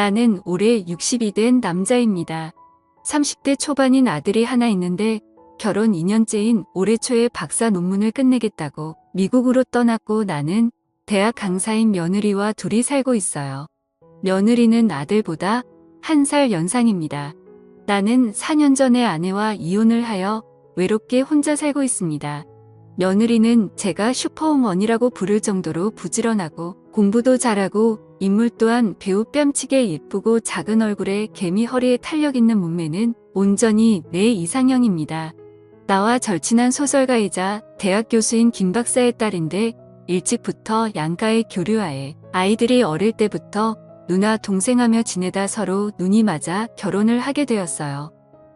나는 올해 60이 된 남자입니다. 30대 초반인 아들이 하나 있는데 결혼 2년째인 올해 초에 박사 논문을 끝내겠다고 미국으로 떠났고 나는 대학 강사인 며느리와 둘이 살고 있어요. 며느리는 아들보다 한 살 연상입니다. 나는 4년 전에 아내와 이혼을 하여 외롭게 혼자 살고 있습니다. 며느리는 제가 슈퍼우먼이라고 부를 정도로 부지런하고 공부도 잘하고 인물 또한 배우 뺨치게 예쁘고 작은 얼굴에 개미 허리에 탄력 있는 몸매는 온전히 내 이상형입니다. 나와 절친한 소설가이자 대학 교수인 김 박사의 딸인데 일찍부터 양가의 교류하에 아이들이 어릴 때부터 누나 동생하며 지내다 서로 눈이 맞아 결혼을 하게 되었어요.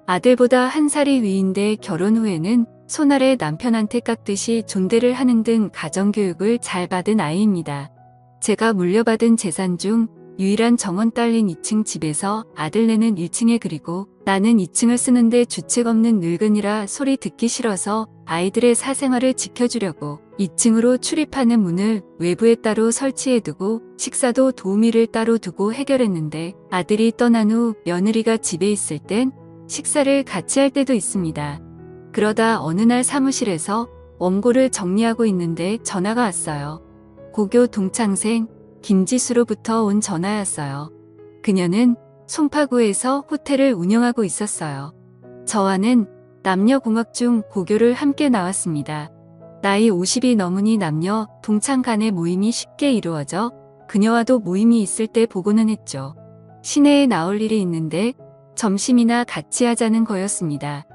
아들보다 한 살이 위인데 결혼 후에는 손아래 남편한테 깎듯이 존대를 하는 등 가정교육을 잘 받은 아이입니다. 제가 물려받은 재산 중 유일한 정원 딸린 2층 집에서 아들네는 1층에 그리고 나는 2층을 쓰는데 주책 없는 늙은이라 소리 듣기 싫어서 아이들의 사생활을 지켜주려고 2층으로 출입하는 문을 외부에 따로 설치해두고 식사도 도우미를 따로 두고 해결했는데 아들이 떠난 후 며느리가 집에 있을 땐 식사를 같이 할 때도 있습니다. 그러다 어느 날 사무실에서 원고를 정리하고 있는데 전화가 왔어요. 고교 동창생 김지수로부터 온 전화였어요. 그녀는 송파구에서 호텔을 운영하고 있었어요. 저와는 남녀공학 중 고교를 함께 나왔습니다. 나이 50이 넘으니 남녀 동창 간의 모임이 쉽게 이루어져 그녀와도 모임이 있을 때 보고는 했죠. 시내에 나올 일이 있는데 점심이나 같이 하자는 거였습니다.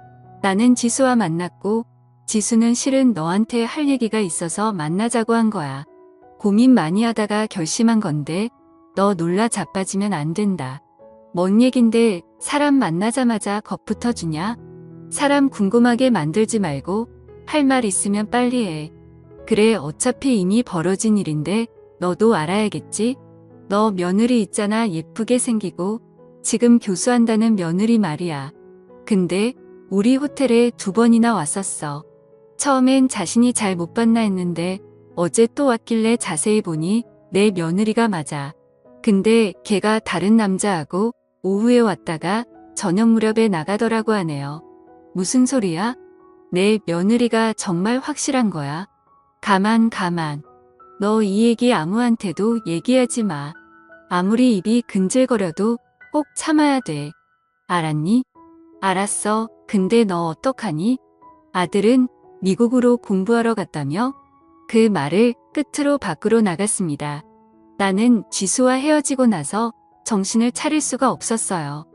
나는 지수와 만났고 지수는 실은 너한테 할 얘기가 있어서 만나자고 한 거야. 고민 많이 하다가 결심한 건데 너 놀라 자빠지면 안 된다. 뭔 얘긴데 사람 만나자마자 겁부터 주냐? 사람 궁금하게 만들지 말고 할 말 있으면 빨리 해. 그래 어차피 이미 벌어진 일인데 너도 알아야겠지? 너 며느리 있잖아 예쁘게 생기고 지금 교수한다는 며느리 말이야. 근데 우리 호텔에 두 번이나 왔었어. 처음엔 자신이 잘 못 봤나 했는데 어제 또 왔길래 자세히 보니 내 며느리가 맞아. 근데 걔가 다른 남자하고 오후에 왔다가 저녁 무렵에 나가더라고 하네요. 무슨 소리야? 내 며느리가 정말 확실한 거야. 가만 가만. 너 이 얘기 아무한테도 얘기하지 마. 아무리 입이 근질거려도 꼭 참아야 돼. 알았니? 알았어. 근데 너 어떡하니? 아들은 미국으로 공부하러 갔다며? 그 말을 끝으로 밖으로 나갔습니다. 나는 지수와 헤어지고 나서 정신을 차릴 수가 없었어요.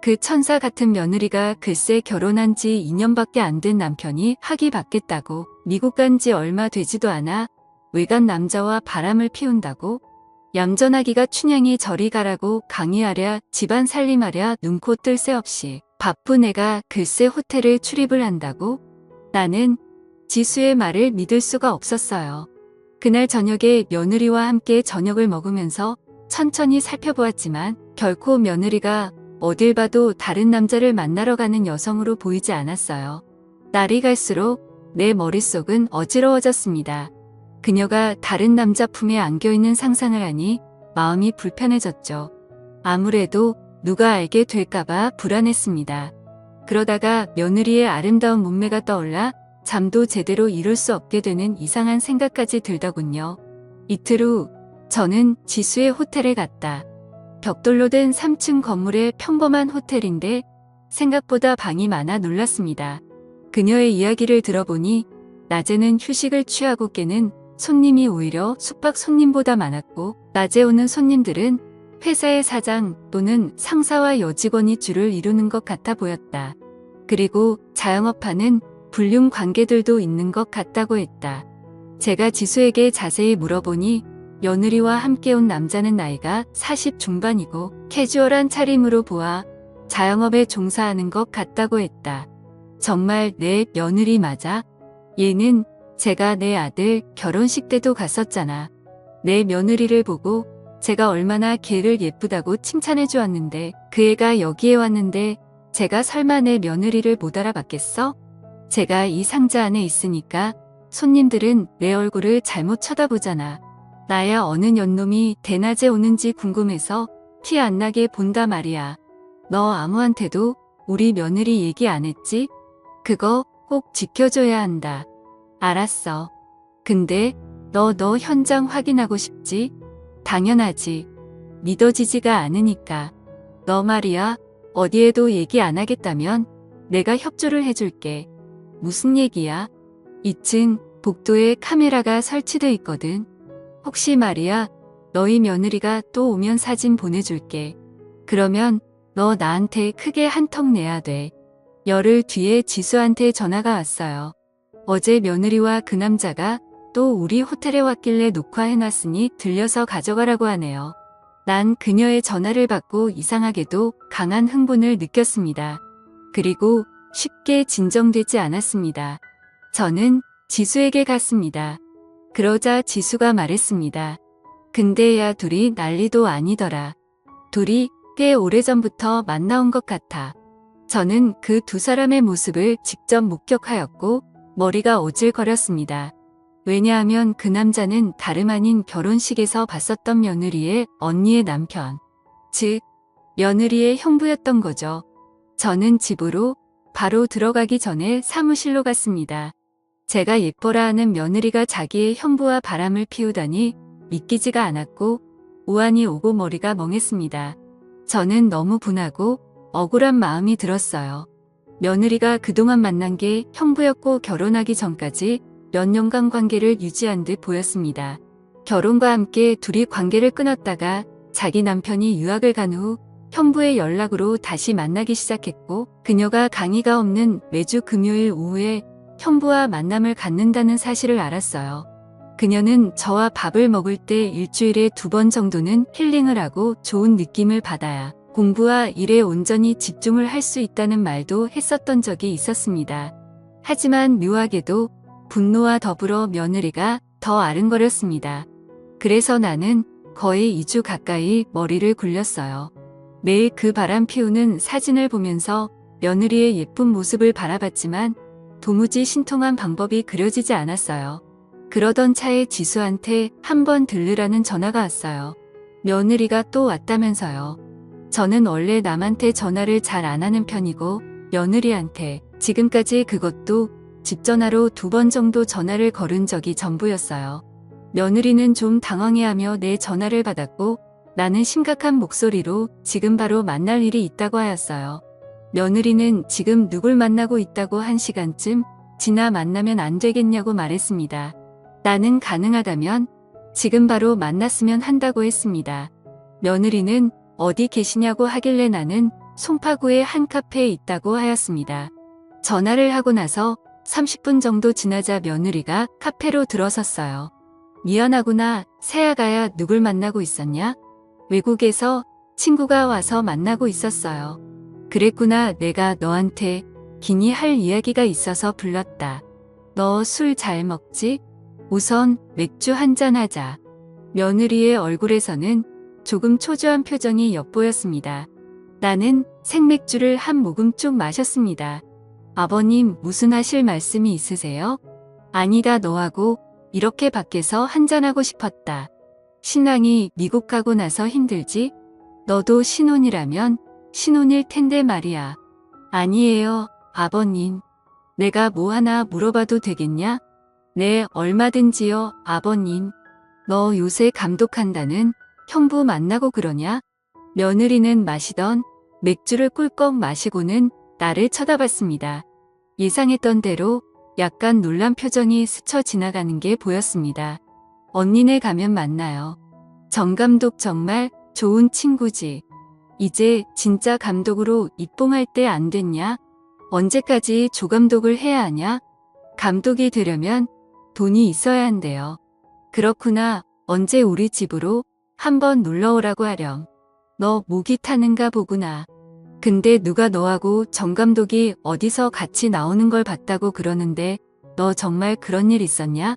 그 천사 같은 며느리가 글쎄 결혼한 지 2년밖에 안 된 남편이 학위 받겠다고 미국 간 지 얼마 되지도 않아 외간 남자와 바람을 피운다고 얌전하기가 춘향이 저리 가라고 강의하랴 집안 살림하랴 눈코 뜰 새 없이 바쁜 애가 글쎄 호텔을 출입을 한다고 나는 지수의 말을 믿을 수가 없었어요. 그날 저녁에 며느리와 함께 저녁을 먹으면서 천천히 살펴보았지만 결코 며느리가 어딜 봐도 다른 남자를 만나러 가는 여성으로 보이지 않았어요. 날이 갈수록 내 머릿속은 어지러워졌습니다. 그녀가 다른 남자 품에 안겨있는 상상을 하니 마음이 불편해졌죠. 아무래도 누가 알게 될까봐 불안했습니다. 그러다가 며느리의 아름다운 몸매가 떠올라 잠도 제대로 이룰 수 없게 되는 이상한 생각까지 들더군요. 이틀 후 저는 지수의 호텔에 갔다. 벽돌로 된 3층 건물의 평범한 호텔인데 생각보다 방이 많아 놀랐습니다. 그녀의 이야기를 들어보니 낮에는 휴식을 취하고 깨는 손님이 오히려 숙박 손님보다 많았고 낮에 오는 손님들은 회사의 사장 또는 상사와 여직원이 줄을 이루는 것 같아 보였다. 그리고 자영업하는 불륜 관계들도 있는 것 같다고 했다. 제가 지수에게 자세히 물어보니 며느리와 함께 온 남자는 나이가 40 중반이고 캐주얼한 차림으로 보아 자영업에 종사하는 것 같다고 했다. 정말 내 며느리 맞아? 얘는 제가 내 아들 결혼식 때도 갔었잖아. 내 며느리를 보고 제가 얼마나 걔를 예쁘다고 칭찬해 주었는데 그 애가 여기에 왔는데 제가 설마 내 며느리를 못 알아봤겠어? 제가 이 상자 안에 있으니까 손님들은 내 얼굴을 잘못 쳐다보잖아. 나야 어느 년놈이 대낮에 오는지 궁금해서 티 안 나게 본다 말이야. 너 아무한테도 우리 며느리 얘기 안 했지? 그거 꼭 지켜줘야 한다. 알았어. 근데 너너 현장 확인하고 싶지? 당연하지. 믿어지지가 않으니까. 너 말이야. 어디에도 얘기 안 하겠다면 내가 협조를 해줄게. 무슨 얘기야? 2층 복도에 카메라가 설치돼 있거든. 혹시 말이야, 너희 며느리가 또 오면 사진 보내줄게. 그러면 너 나한테 크게 한턱 내야 돼. 열흘 뒤에 지수한테 전화가 왔어요. 어제 며느리와 그 남자가 또 우리 호텔에 왔길래 녹화해놨으니 들려서 가져가라고 하네요. 난 그녀의 전화를 받고 이상하게도 강한 흥분을 느꼈습니다. 그리고 쉽게 진정되지 않았습니다. 저는 지수에게 갔습니다. 그러자 지수가 말했습니다. 근데 야 둘이 난리도 아니더라. 둘이 꽤 오래전부터 만나온 것 같아. 저는 그 두 사람의 모습을 직접 목격하였고 머리가 오질거렸습니다. 왜냐하면 그 남자는 다름 아닌 결혼식에서 봤었던 며느리의 언니의 남편. 즉, 며느리의 형부였던 거죠. 저는 집으로 바로 들어가기 전에 사무실로 갔습니다. 제가 예뻐라 하는 며느리가 자기의 형부와 바람을 피우다니 믿기지가 않았고 우환이 오고 머리가 멍했습니다. 저는 너무 분하고 억울한 마음이 들었어요. 며느리가 그동안 만난 게 형부였고 결혼하기 전까지 몇 년간 관계를 유지한 듯 보였습니다. 결혼과 함께 둘이 관계를 끊었다가 자기 남편이 유학을 간 후 형부의 연락으로 다시 만나기 시작했고 그녀가 강의가 없는 매주 금요일 오후에 형부와 만남을 갖는다는 사실을 알았어요. 그녀는 저와 밥을 먹을 때 일주일에 두 번 정도는 힐링을 하고 좋은 느낌을 받아야 공부와 일에 온전히 집중을 할 수 있다는 말도 했었던 적이 있었습니다. 하지만 묘하게도 분노와 더불어 며느리가 더 아른거렸습니다. 그래서 나는 거의 2주 가까이 머리를 굴렸어요. 매일 그 바람 피우는 사진을 보면서 며느리의 예쁜 모습을 바라봤지만 도무지 신통한 방법이 그려지지 않았어요. 그러던 차에 지수한테 한 번 들르라는 전화가 왔어요. 며느리가 또 왔다면서요. 저는 원래 남한테 전화를 잘 안 하는 편이고 며느리한테 지금까지 그것도 집 전화로 두 번 정도 전화를 걸은 적이 전부였어요. 며느리는 좀 당황해하며 내 전화를 받았고 나는 심각한 목소리로 지금 바로 만날 일이 있다고 하였어요. 며느리는 지금 누굴 만나고 있다고 한 시간쯤 지나 만나면 안 되겠냐고 말했습니다. 나는 가능하다면 지금 바로 만났으면 한다고 했습니다. 며느리는 어디 계시냐고 하길래 나는 송파구의 한 카페에 있다고 하였습니다. 전화를 하고 나서 30분 정도 지나자 며느리가 카페로 들어섰어요. 미안하구나, 새아가야 누굴 만나고 있었냐? 외국에서 친구가 와서 만나고 있었어요. 그랬구나, 내가 너한테 기니 할 이야기가 있어서 불렀다. 너 술 잘 먹지? 우선 맥주 한잔 하자. 며느리의 얼굴에서는 조금 초조한 표정이 엿보였습니다. 나는 생맥주를 한 모금 쭉 마셨습니다. 아버님 무슨 하실 말씀이 있으세요? 아니다 너하고 이렇게 밖에서 한잔하고 싶었다. 신랑이 미국 가고 나서 힘들지? 너도 신혼이라면 신혼일 텐데 말이야. 아니에요, 아버님. 내가 뭐 하나 물어봐도 되겠냐? 네, 얼마든지요, 아버님. 너 요새 감독한다는 형부 만나고 그러냐? 며느리는 마시던 맥주를 꿀꺽 마시고는 나를 쳐다봤습니다. 예상했던 대로 약간 놀란 표정이 스쳐 지나가는 게 보였습니다. 언니네 가면 만나요. 정 감독 정말 좋은 친구지. 이제 진짜 감독으로 입봉할 때 안 됐냐? 언제까지 조감독을 해야 하냐? 감독이 되려면 돈이 있어야 한대요. 그렇구나. 언제 우리 집으로 한번 놀러 오라고 하렴. 너 목이 타는가 보구나. 근데 누가 너하고 정 감독이 어디서 같이 나오는 걸 봤다고 그러는데 너 정말 그런 일 있었냐?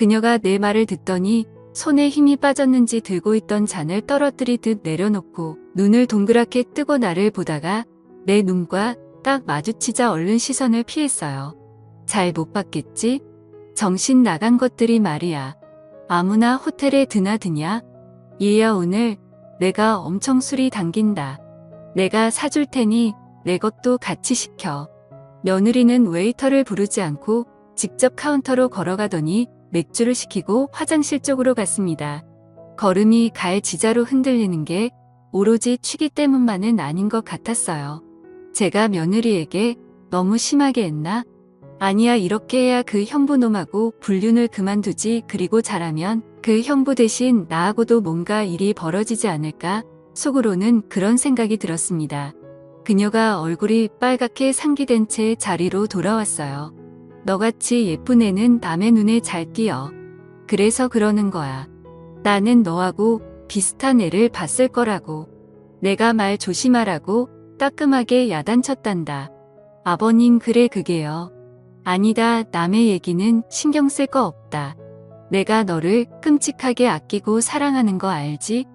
그녀가 내 말을 듣더니 손에 힘이 빠졌는지 들고 있던 잔을 떨어뜨리듯 내려놓고 눈을 동그랗게 뜨고 나를 보다가 내 눈과 딱 마주치자 얼른 시선을 피했어요. 잘 못 봤겠지? 정신 나간 것들이 말이야. 아무나 호텔에 드나드냐? 얘야 오늘 내가 엄청 술이 당긴다. 내가 사줄 테니 내 것도 같이 시켜. 며느리는 웨이터를 부르지 않고 직접 카운터로 걸어가더니 맥주를 시키고 화장실 쪽으로 갔습니다. 걸음이 갈 지자로 흔들리는 게 오로지 취기 때문만은 아닌 것 같았어요. 제가 며느리에게 너무 심하게 했나? 아니야 이렇게 해야 그 형부놈하고 불륜을 그만두지 그리고 잘하면 그 형부 대신 나하고도 뭔가 일이 벌어지지 않을까 속으로는 그런 생각이 들었습니다. 그녀가 얼굴이 빨갛게 상기된 채 자리로 돌아왔어요. 너같이 예쁜 애는 남의 눈에 잘 띄어. 그래서 그러는 거야. 나는 너하고 비슷한 애를 봤을 거라고. 내가 말 조심하라고 따끔하게 야단쳤단다. 아버님 그래 그게요. 아니다 남의 얘기는 신경 쓸 거 없다. 내가 너를 끔찍하게 아끼고 사랑하는 거 알지?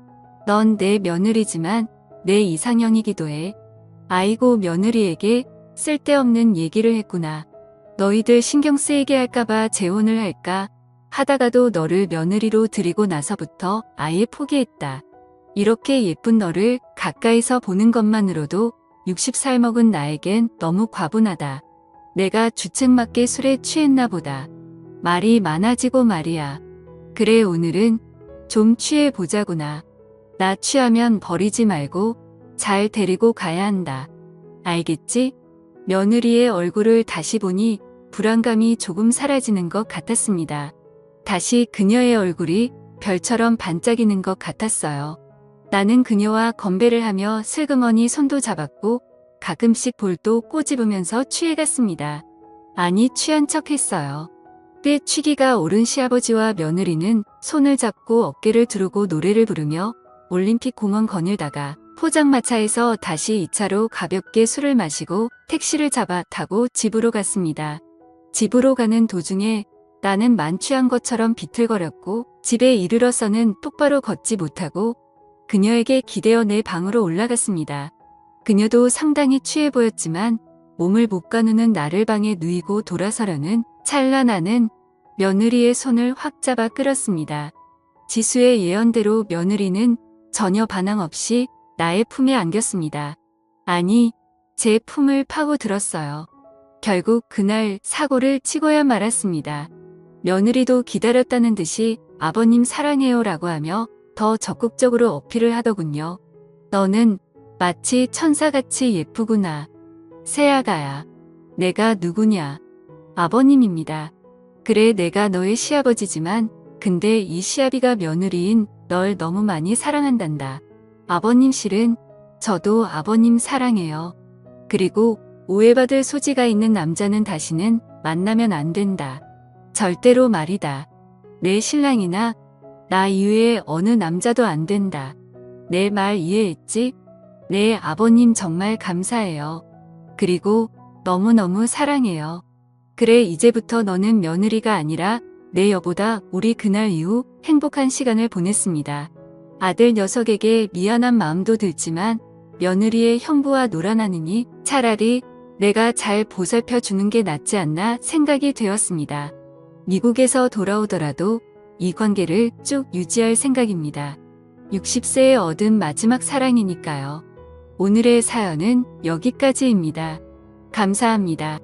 넌 내 며느리지만 내 이상형이기도 해. 아이고 며느리에게 쓸데없는 얘기를 했구나. 너희들 신경 쓰이게 할까봐 재혼을 할까 하다가도 너를 며느리로 들이고 나서부터 아예 포기했다. 이렇게 예쁜 너를 가까이서 보는 것만으로도 60살 먹은 나에겐 너무 과분하다. 내가 주책맞게 술에 취했나 보다. 말이 많아지고 말이야. 그래 오늘은 좀 취해 보자구나. 나 취하면 버리지 말고 잘 데리고 가야 한다. 알겠지? 며느리의 얼굴을 다시 보니 불안감이 조금 사라지는 것 같았습니다. 다시 그녀의 얼굴이 별처럼 반짝이는 것 같았어요. 나는 그녀와 건배를 하며 슬그머니 손도 잡았고 가끔씩 볼도 꼬집으면서 취해갔습니다. 아니 취한 척 했어요. 꽤 취기가 오른 시아버지와 며느리는 손을 잡고 어깨를 두르고 노래를 부르며 올림픽 공원 거닐다가 포장마차에서 다시 2차로 가볍게 술을 마시고 택시를 잡아 타고 집으로 갔습니다. 집으로 가는 도중에 나는 만취한 것처럼 비틀거렸고 집에 이르러서는 똑바로 걷지 못하고 그녀에게 기대어 내 방으로 올라갔습니다. 그녀도 상당히 취해 보였지만 몸을 못 가누는 나를 방에 누이고 돌아서려는 찰나 나는 며느리의 손을 확 잡아 끌었습니다. 지수의 예언대로 며느리는 전혀 반항 없이 나의 품에 안겼습니다. 아니, 제 품을 파고 들었어요. 결국 그날 사고를 치고야 말았습니다. 며느리도 기다렸다는 듯이 아버님 사랑해요 라고 하며 더 적극적으로 어필을 하더군요. 너는 마치 천사같이 예쁘구나. 새아가야. 내가 누구냐? 아버님입니다. 그래 내가 너의 시아버지지만 근데 이 시아비가 며느리인 널 너무 많이 사랑한단다. 아버님 실은 저도 아버님 사랑해요. 그리고 오해받을 소지가 있는 남자는 다시는 만나면 안 된다. 절대로 말이다. 내 신랑이나 나 이외에 어느 남자도 안 된다. 내 말 이해했지? 내 아버님 정말 감사해요. 그리고 너무너무 사랑해요. 그래 이제부터 너는 며느리가 아니라 내 여보다 우리 그날 이후 행복한 시간을 보냈습니다. 아들 녀석에게 미안한 마음도 들지만 며느리의 형부와 놀아나느니 차라리 내가 잘 보살펴 주는 게 낫지 않나 생각이 되었습니다. 미국에서 돌아오더라도 이 관계를 쭉 유지할 생각입니다. 60세에 얻은 마지막 사랑이니까요. 오늘의 사연은 여기까지입니다. 감사합니다.